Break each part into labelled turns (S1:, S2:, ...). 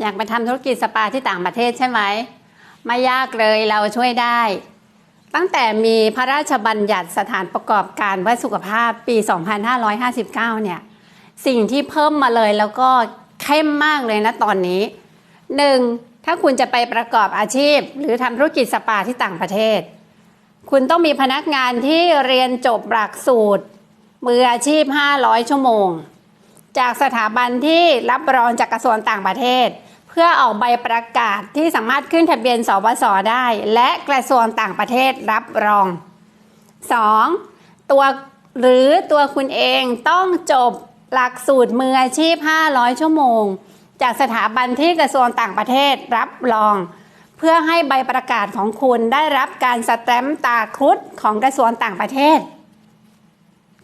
S1: อยากไปทำธุรกิจสปาที่ต่างประเทศใช่ไหมไม่ยากเลยเราช่วยได้ ตั้งแต่มีพระราชบัญญัติสถานประกอบการเพื่อสุขภาพปี 2559 เนี่ย สิ่งที่เพิ่มมาเลยแล้วก็เข้มมากเลยนะตอนนี้หนึ่งถ้าคุณจะไปประกอบอาชีพ หรือทำธุรกิจสปาที่ต่างประเทศ คุณต้องมีพนักงานที่เรียนจบหลักสูตร มืออาชีพ 500 ชั่วโมง จากสถาบันที่รับรองจากกระทรวงต่างประเทศ เพื่อออกใบประกาศที่สามารถขึ้นทะเบียนสบสได้ และกระทรวงต่างประเทศรับรอง 2. ตัวหรือตัวคุณเองต้องจบหลักสูตรมืออาชีพ 500 ชั่วโมง จากสถาบันที่กระทรวงต่างประเทศรับรอง เพื่อให้ใบประกาศของคุณได้รับการสแตมป์ตาครุฑของกระทรวงต่างประเทศ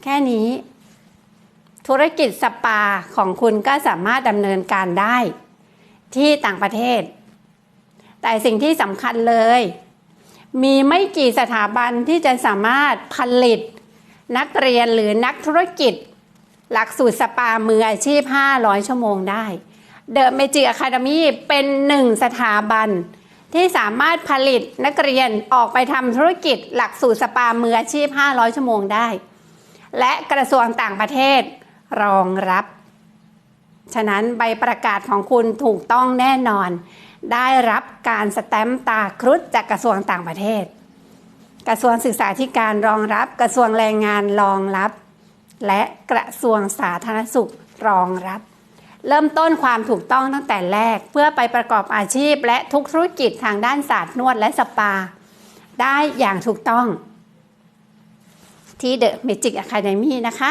S1: แค่นี้ ธุรกิจสปาของคุณก็สามารถดำเนินการได้ ที่ต่างประเทศ แต่สิ่งที่สำคัญเลย มีไม่กี่สถาบันที่จะสามารถผลิต นักเรียนหรือนักธุรกิจ หลักสูตรสปามืออาชีพ 500 ชั่วโมงได้เดอะเมจิอะคาเดมีเป็นหนึ่งสถาบัน ที่สามารถผลิตนักเรียนออกไปทำธุรกิจหลักสูตรสปามืออาชีพ 500 ชั่วโมงได้ และกระทรวงต่างประเทศรองรับ ฉะนั้นใบประกาศของคุณถูกต้องแน่นอน ได้รับการสแตมป์ตาครุฑจากกระทรวงต่างประเทศ กระทรวงศึกษาธิการรองรับ กระทรวงแรงงานรองรับ และกระทรวงสาธารณสุขรองรับ เริ่มต้นความถูกต้องตั้งแต่แรกเพื่อไปประกอบอาชีพ และทุกธุรกิจทางด้านศาสตร์นวดและสปา ได้อย่างถูกต้อง ที่ The Magic Academy นะคะ